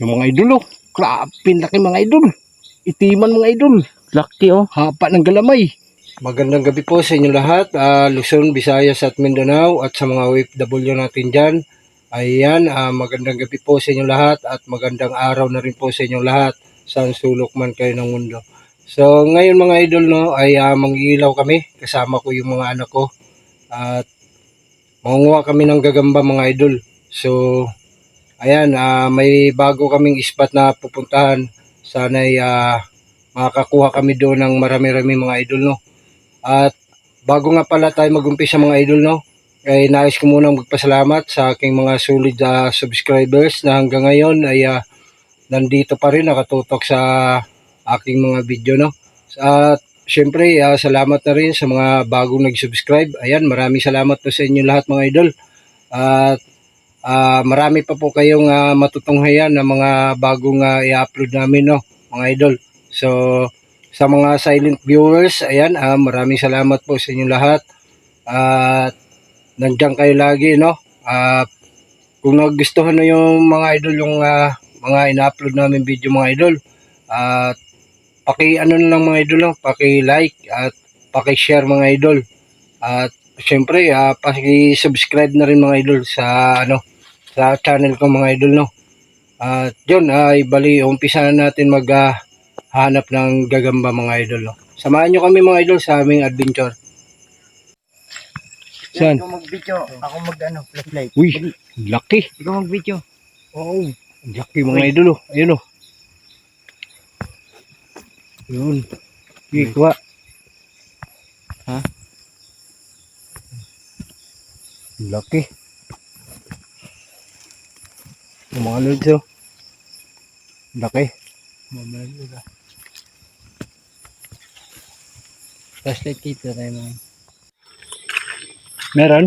Yung mga idol oh. Grabe, laki mga idol. Itiman mga idol. Laki oh. Hapa ng galamay. Magandang gabi po sa inyo lahat. ah, Luzon, Visayas at Mindanao at sa mga OFW natin dyan. Ayan, ah, magandang gabi po sa inyo lahat at magandang araw na rin po sa inyo lahat saan sulok man kayo ng mundo. So ngayon mga idol no ay uh, mangiilaw kami kasama ko yung mga anak ko at mangunguha kami ng gagamba mga idol. So ayan ah, may bago kaming spot na pupuntahan. Sana ay ah, makakakuha kami doon ng marami-rami mga idol no. At bago nga pala tayo mag-umpisa mga idol no, ay nais ko munang magpasalamat sa aking mga solid ah, subscribers na hanggang ngayon ay ah, nandito pa rin nakatutok sa aking mga video no. At syempre ah, salamat na rin sa mga bagong nag-subscribe. Ayan, maraming salamat po sa inyo lahat mga idol. At ah, marami pa po kayong ah, matutunghayan na mga bagong ah, i-upload namin no, mga idol. So sa mga silent viewers, ayan, ah, maraming salamat po sa inyo lahat. At nandiyan kayo lagi no. Ah, kung nagustuhan nyo yung mga idol yung ah, mga ina-upload namin video mga idol, at paki ano na lang mga idol, no? paki-like at paki-share mga idol. At syempre, ah, paki-subscribe na rin mga idol sa ano sa channel ko mga idol no. At yun ay bali umpisa na natin mag hanap ng gagamba mga idol no. Samahan nyo kami mga idol sa aming adventure. Saan? Ikaw mag-video. Ako mag-ano, flashlight. Uy, laki. Ikaw mag-video. Oo. Laki mga idol oh. Ayun oh. Yun. Ikwa. Ha? Laki. Yung mga lods oh. Laki. Mamalo ka. Flashlight dito tayo mga. Meron?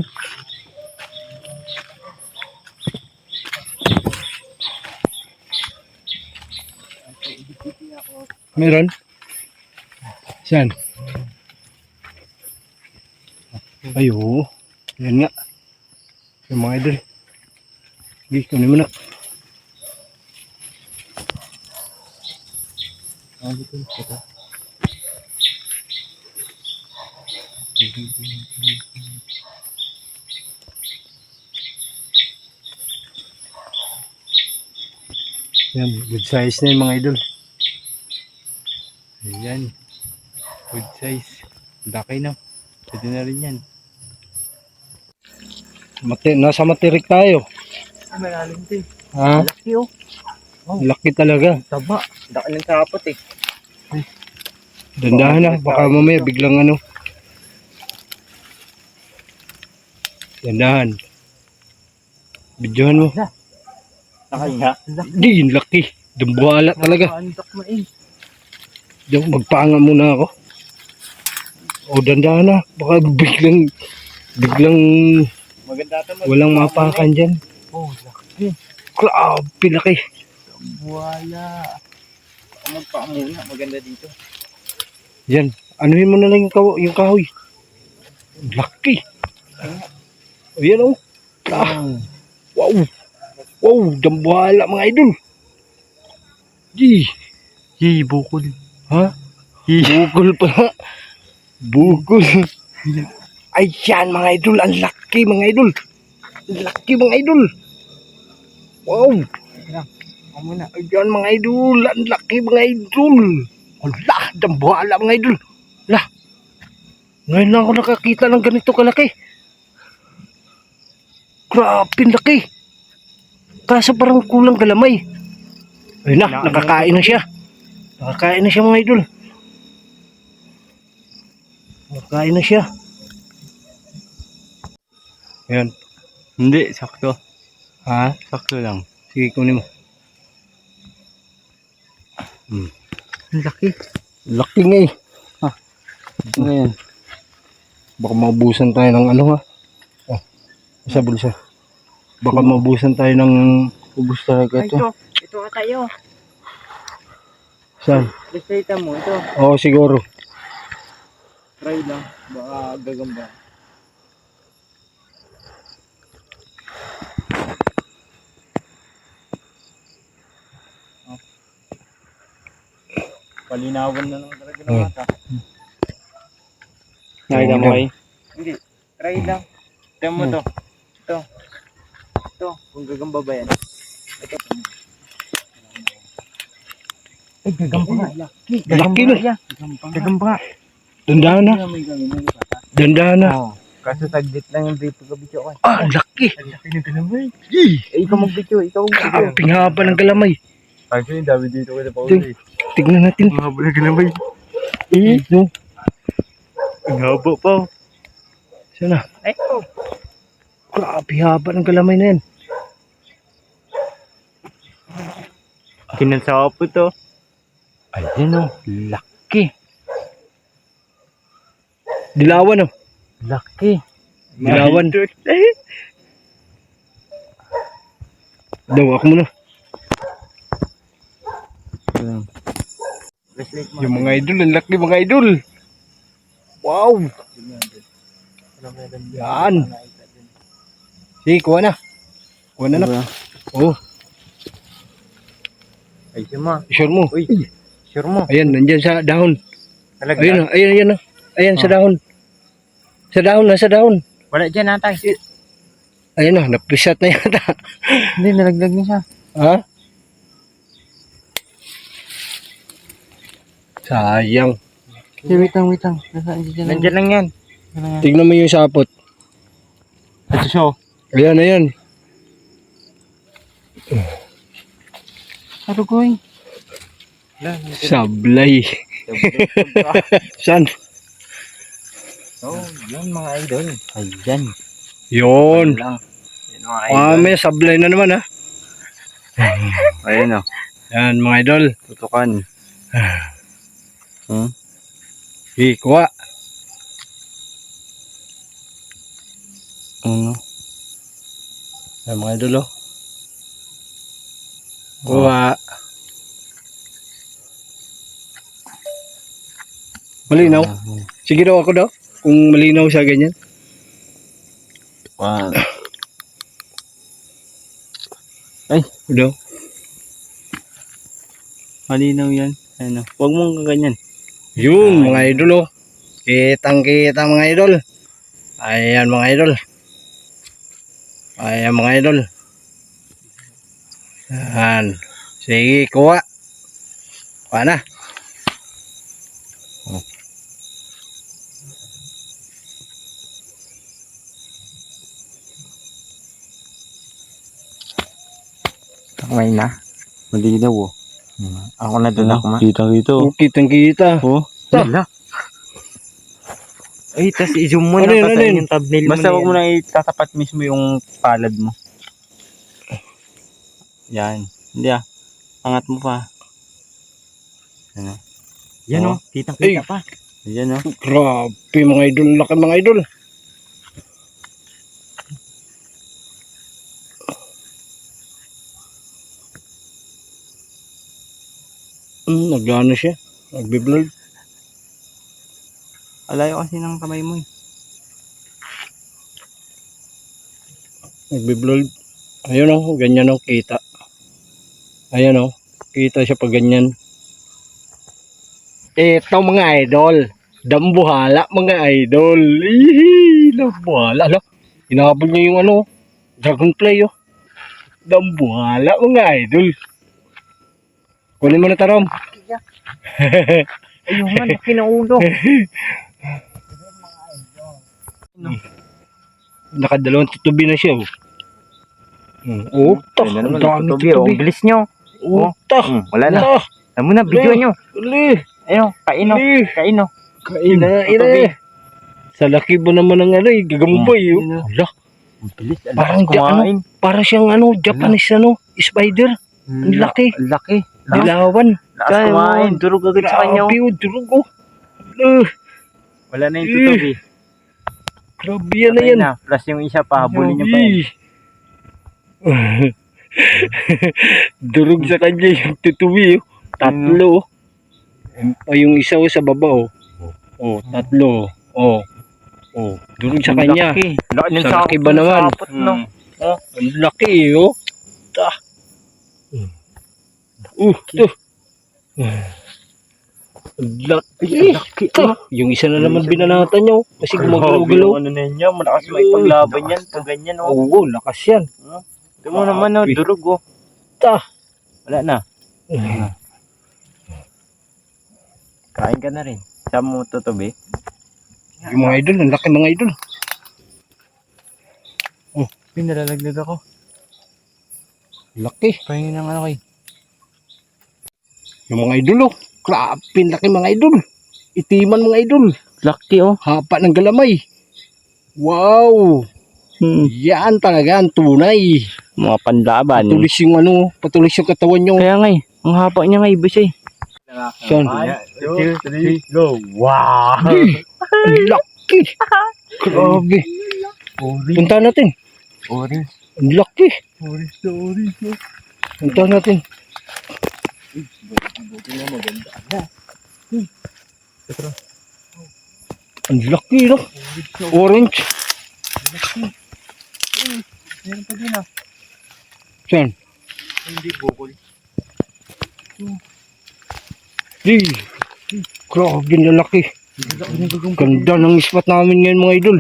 Meron? Saan? Ay, oo. Yan nga. Yung mga idol. Sige, kunin mo na. Ah, dito. Ito. Yan, good size na yung mga idol. Ayan. Good size. Laki na. Pwede na rin yan. Mati, nasa matirik tayo. Ay, malalim din. Ha? Laki oh. Laki talaga. Taba. Laki ng tapot eh. Dandahan na, baka mamaya biglang ano. Dandahan. Bidyohan mo. Nakaya. Di, yung laki. Dumbuhala talaga. Eh. Diyan, magpanga muna ako. O, dandahan na. Baka biglang, biglang walang mapakan dyan. Oh, laki. Grabe, laki. Buwaya. Ako magpaa muna. Maganda dito. Yan. Anuhin mo na lang yung, kaw- yung kahoy. Laki. O, yan o. Ah, wow. Wow, dambuhala mga idol. Di. Yee, bukol. Ha? Bukol pa. Bukol. Ayan mga idol, ang laki mga idol. Ang laki mga idol. Wow. Ako muna. Ayan mga idol, ang laki mga idol. Wala, dambuhala mga idol. La. Ngayon lang ako nakakita ng ganito kalaki. Grabe, laki. Kaso parang kulang galamay. Ayun na, nakakain na siya. Nakakain na siya mga idol. Nakakain na siya. Ayan. Hindi, sakto. Ha? Sakto lang. Sige, kunin mo. Hmm. Ang laki. Laki nga eh. Ngayon. Baka maubusan tayo ng ano ha. Oh, sa bulsa. Baka maubusan tayo ng ubus talaga ito. ito. Ito ka tayo. Saan? Flashlight mo. Ito. Oo, siguro. Try lang. Baka gagamba. Palinawan na naman talaga ng Hmm. mata. Nakita mo kayo? Hindi. Try lang. Tignan mo Hmm. to. Ito. Ito. Kung gagamba ba yan? Ito. Ay, gagamba nga. Laki na. Gagamba nga. Dandahan na. Dandahan na. Oo. Kaso taglit lang yung dito kabityo ko. eh. Ah, laki. Ang laki ng galamay. Eh, ikaw magbityo. Ikaw magbityo. Ang pinghaba ng galamay. Yung dami dito ko na pa Ting- Tignan natin. Ang haba ng galamay. Eh, no. Ang haba pa. Sana. Ay, oh. Grabe haba ng galamay na yan. Kinansawa po to. Ayan o. Laki. Dilawan o. Laki. Dilawan. Daw, ako muna. Yung mga idol, ang laki mga idol. Wow. Yan. Sige, kuha na. Kuha na na. Oh, Ay, suma. sure mo. Uy, sure mo. Ayan, nandyan sa dahon. Talaga. Ayun na, ayun, ayun na. Ayan, sa Oh. dahon. Sa dahon, nasa dahon. Wala dyan ata. Ayun na, napisat na yata. Hindi, nalaglag niya siya. Ha? Sayang. Hey, wait lang, wait lang. Jan? Nandyan lang yan. Tignan mo yung sapot. Ito siya. oh. Ayan, ayan. Arugoy. Sablay. San? Oh, yan mga idol. Ayan. Yun. Lang. Yan mga Ah, may sablay na naman ha. Ayan o. Yan, mga idol. Tutukan. Hmm? Sige, kuha. Ano? Yan, mga idol oh. Kuha. Malinaw. Sige daw ako daw. Kung malinaw siya ganyan. Wow. Daw. Malinaw yan. Ano? Huwag mong kaganyan. Yun, mga idol oh. Kitang kita mga idol. Ayan mga idol. Ayan mga idol. Yan. Sige, kuha. Kuha na. Kamay na. Malinaw oh. Ako na doon ako ma. Kita kita. Oh, kitang kita. Oh. Wala. Ay, tas i-zoom mo Ano na pa ano yung thumbnail mo Basta na wag yan. mo na itatapat mismo yung palad mo. Yan. Hindi ah. Angat mo pa. Ano? Yan Oh. oh. Kitang Ay. kita pa. Yan oh. Grabe mga idol. Laki mga idol. Hmm, nagano siya. Nagbiblog. Alayo kasi ng kamay mo eh. Nagbiblog. Ayun oh, ganyan oh, kita. Ayan oh, kita siya pag ganyan. Eto mga idol. Dambuhala mga idol. Ihi, dambuhala. Alo, inabol niya yung ano, dragonfly oh. Dambuhala mga idol. Kunin mo na tarom. Ayun man, laki ng ulo. Nakadalawang tutubi na siya oh. Hmm. Utak, Yan na ang naman, dami tutubi, oh. tutubi. Bilis nyo. Utak. Hmm, wala na. Utak. Alam mo na, video nyo. Uli. Ayun, kain oh. Uli. Kain oh. Kain na, Tutubi. Sa laki ba naman ng ano eh, oh. Yun, oh. Ala, Ang bilis. Ang Parang ano, para siyang ano, Japanese ano, spider. Hmm, Ang laki. Ang laki. Dilawan. Lakas kumain. Durog agad sa kanya. oh. Grabe oh, durog oh. Uh, Wala na yung tutubi. grabe yan na yan. na. Plus yung isa pa, habulin niya pa yan. Durog sa kanya yung tutuwi oh. Tatlo oh. Ay, yung isa oh, sa baba oh. Oh, tatlo. Oh. Oh, durog sa kanya. Laki. Laki Sa laki ba naman? sapot, no? Oh, ang laki eh, oh. Ta. Uh, to. Laki. Laki. Yung isa na naman binanatan niyo. Kasi gumagalaw-galaw. ano na niya, malakas may paglaban yan. Pag ganyan, oh. Oo, lakas yan. Ito mo naman, oh, Grabe. durog, oh. Ta. Wala na. Kain ka na rin. Saan mo tutubi? Yung mga idol, ang laki mga idol. Pinalalaglag ako. Laki. Pahingin ng ano kay. Yung mga idol, oh. Grabe, laki mga idol. Itiman mga idol. Laki, oh. Hapa ng galamay. Wow. Hmm. Yan talaga ang tunay. Mga panlaban. Patulis yung ano, patulis yung katawan nyo. Kaya nga, eh. Ang hapa niya nga, ibis, eh. Saan? two, three, go. Wow! Ang laki. Grabe. Punta natin. Orange. Ang laki. Orange na orange. Punta natin. Ang laki, no? Orange. Meron pa din, ah. Saan? Hindi bukol. Di. Grabe na laki. Ganda ng spot namin ngayon mga idol.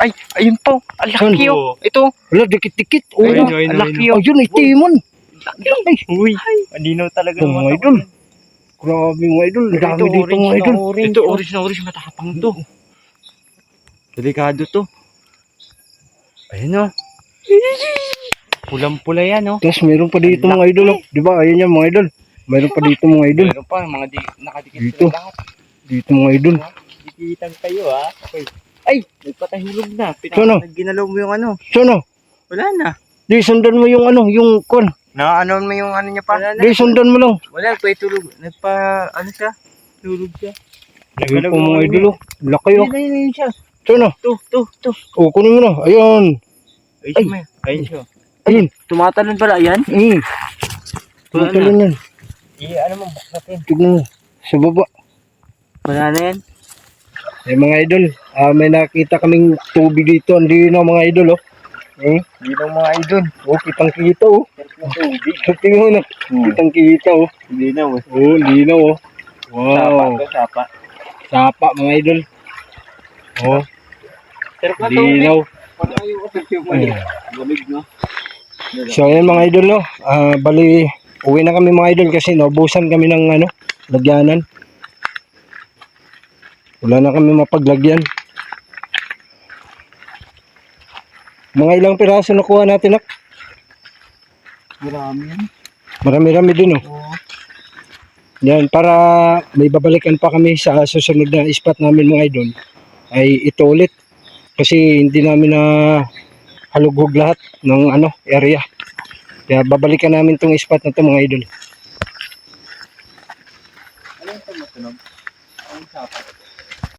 Ay, ayun po. Ang laki, Saan? oh. Ito. Wala, dikit-dikit. Oh, Ayun, ayun, ayun, ang laki. ayun. Oh, yun, itimon. Ay, Uy. Malinaw talaga Ito mga idol. Grabe mga idol. Ang dami dito mga idol. Ito, orange na orange. Matapang to. Delikado to. Ayun, oh. Pulang-pula yan, oh. Tapos meron pa dito mga idol. oh. Di ba? Ayun yan mga idol. Meron pa dito mga idol. Meron pa, mga di, nakadikit Dito. lahat. Dito mga idol. Dikitan kayo, ha. Okay. Ay, nagpatahulog na. Pinaka, ginalaw mo yung ano. Saan Wala na. Di, sundan mo yung ano, yung kon. Na-ano mo yung ano niya pa? Wala Di, sundan mo lang. Wala, nagpatulog. Nagpa, ano siya? Tulog siya. Ayun po mga idol. oh. Laki oh. Ayun, ayun, ayun siya. Saan To, to, to. Oh, kunin mo na. Ayun. Ayun Ay. siya. Ayun siya. Ayun. Tumatalon pala, yan? Mm. Wala Ito lang yan. I, ano mo, buklatin. Tignan mo. Sa baba. Wala na yan. Eh mga idol, ah, may nakita kaming tubig dito. Hindi na mga idol oh. Eh, lang mga idol. oh, kitang kita oh. Tingnan mo na. Kitang kita oh. Na, we. Oh, linaw oh. Sapa Wow. to, sapa. Sapa mga idol. Oh, linaw. So ayan mga idol no. Ah, bali uwi na kami mga idol kasi naubusan kami ng ano, lagyanan. Wala na kami mapaglagyan. Mga ilang piraso nakuha natin nak? Marami yan. Marami-rami din oh. Yan, para may babalikan pa kami sa susunod na spot namin mga idol, ay ito ulit. Kasi hindi namin na halughog lahat ng ano, area. Kaya babalikan namin tong spot na to mga idol.